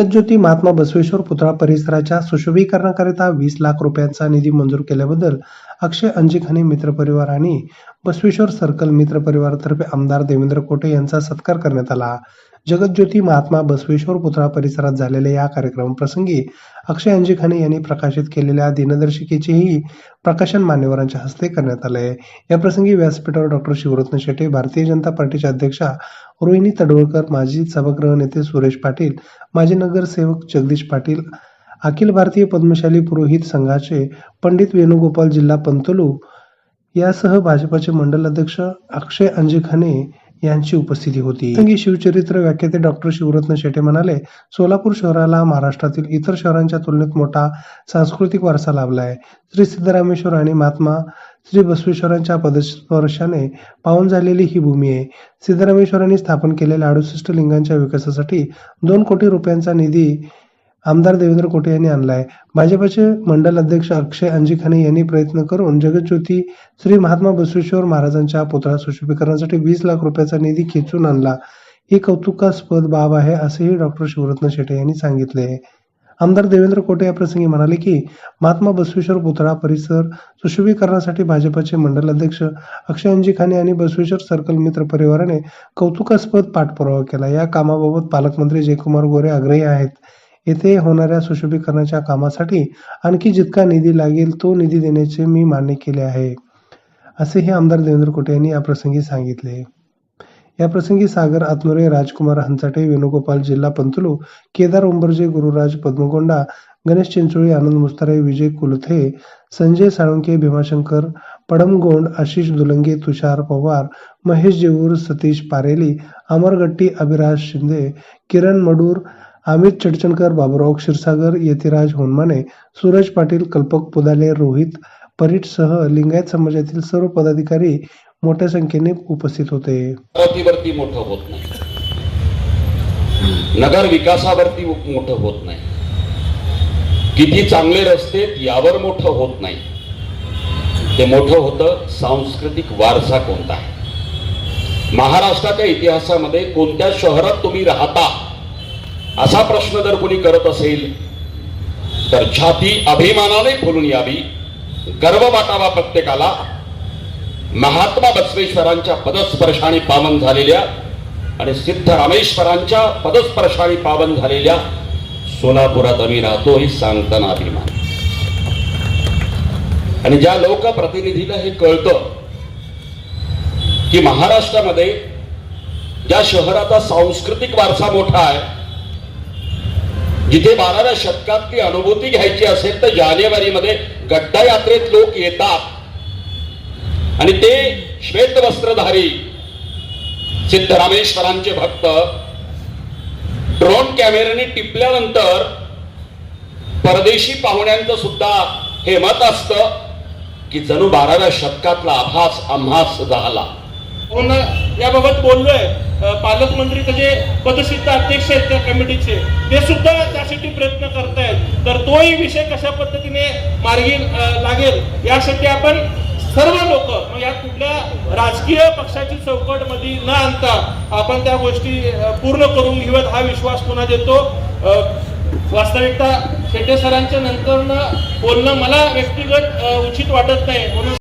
जगज्योती महात्मा बसवेश्वर पुतळा परिसराच्या सुशोभीकरणाकरिता वीस लाख रुपयांचा निधी मंजूर केल्याबद्दल अक्षय अंजिखानी मित्र परिवार आणि बसवेश्वर सर्कल मित्र परिवारातर्फे आमदार देवेंद्र कोटे यांचा सत्कार करण्यात आला. जगज्योती महात्मा बसवेश्वर पुतळा परिसरात झालेल्या या कार्यक्रमाप्रसंगी अक्षय अंजिखाने यांनी प्रकाशित केलेल्या दिनदर्शिकेचेही प्रकाशन मान्यवरांच्या हस्ते करण्यात आले या प्रसंगी व्यासपीठावर डॉक्टर शिवरत्न शेटे भारतीय जनता पार्टीच्या अध्यक्षा रोहिणी तडवळकर माजी सभागृह नेते सुरेश पाटील माजी नगरसेवक जगदीश पाटील अखिल भारतीय पद्मशाली पुरोहित संघाचे पंडित वेणुगोपाल जिल्हा पंतलू यासह भाजपाचे मंडल अध्यक्ष अक्षय अंजिखाने यांची उपस्थिती होती. संगी शिवचरित्र व्याख्याते डॉक्टर शिवरत्न शेटे म्हणाले सोलापूर शहराला महाराष्ट्रातील इतर शहरांच्या तुलनेत मोठा सांस्कृतिक वारसा लाभला आहे. श्री सिद्धरामेश्वर आणि महात्मा श्री बसवेश्वरांच्या पदस्पर्शाने पाहून झालेली ही भूमी आहे. सिद्धरामेश्वरांनी स्थापन केलेल्या अडुसष्ट लिंगांच्या विकासासाठी दोन कोटी रुपयांचा निधी आमदार देवेंद्र कोटे यांनी आणलाय. भाजपचे मंडल अध्यक्ष अक्षय अंजिखाने यांनी प्रयत्न करून जगज्योती श्री महात्मा बसवेश्वर महाराजांच्या पुतळा सुशोभीकरणासाठी वीस लाख रुपयाचा निधी खेचून आणला. ही कौतुकास्पद बाब आहे असेही डॉक्टर शिवरत्न शेटे यांनी सांगितले. आमदार देवेंद्र कोटे या प्रसंगी म्हणाले की महात्मा बसवेश्वर पुतळा परिसर सुशोभीकरणासाठी भाजपचे मंडल अध्यक्ष अक्षय अंजिखाने आणि बसवेश्वर सर्कल मित्र परिवाराने कौतुकास्पद पाठपुरावा केला. या कामाबाबत पालकमंत्री जयकुमार गोरे आग्रही आहेत. येथे होणाऱ्या सुशोभीकरणाच्या कामासाठी आणखी जितका निधी लागेल तो निधी देण्याचे मी मान्य केले आहे. असेही आमदार देवेंद्र कोटे यांनी या प्रसंगी सांगितले. या प्रसंगी सागर आत्मरे राजकुमार हंचाटे वेणुगोपाल जिल्हा पंतलू केदार उंबरजे गुरुराज पद्मगोंडा गणेश चिंचोळी आनंद मुस्तारे विजय कुलथे संजय साळुंके भीमाशंकर पडमगोंड आशिष दुलंगे तुषार पवार महेश जेऊर सतीश पारेली अमरगट्टी अभिराज शिंदे किरण मडूर अमित चडचणकर बाबुराव क्षीरसागर यतिराज होनमाने सूरज पाटील कल्पक पुदाले रोहित परीटसह लिंगायत समाजातील सर्व पदाधिकारी मोठ्या संख्येने उपस्थित होते. अमरावतीवरती मोठं होत नाही. नगर विकासावरती मोठं होत नाही. किती चांगले रस्ते यावर मोठं होत नाही. ते मोठं होतं सांस्कृतिक वारसा कोणता आहे? महाराष्ट्राच्या इतिहासामध्ये कोणत्या शहरात तुम्ही राहता? असा प्रश्न जर कोणी करत असेल तर छाती अभिमानाने फुलून यावी. गर्व वाटावा प्रत्येकाला. महात्मा बसवेश्वरांच्या पदस्पर्शाने पावन झालेल्या आणि सिद्ध रामेश्वरांच्या पदस्पर्शाने पावन झालेल्या सोलापुरात आम्ही राहतो हे सांगताना अभिमान. आणि ज्या लोकप्रतिनिधीला हे कळतं की महाराष्ट्रामध्ये ज्या शहराचा सांस्कृतिक वारसा मोठा आहे जिथे बाराव्या शतकातली अनुभूती घ्यायची असेल तर जानेवारीमध्ये गड्डा यात्रेत लोक येतात. आणि ते श्वेत वस्त्रधारी सिद्धरामेश्वरांचे भक्त. ड्रोन कॅमेऱ्याने टिपल्यानंतर परदेशी पाहुण्यांचं सुद्धा हे मत असतं की जणू बाराव्या शतकातला आभास आम्हास झाला. हो म्हणून याबाबत बोललोय. पालकमंत्री त्याचे पदसिद्ध अध्यक्ष आहेत त्या कमिटीचे ते सुद्धा त्यासाठी प्रयत्न करतायत. तर तोही विषय कशा पद्धतीने मार्गी लागेल यासाठी आपण सर्व लोक मग कुठल्या राजकीय पक्षाची चौकटमध्ये न आणता आपण त्या गोष्टी पूर्ण करून घेऊयात हा विश्वास पुन्हा देतो. वास्तविकता शेटे सरांच्या नंतर बोलणं मला व्यक्तिगत उचित वाटत नाही. म्हणून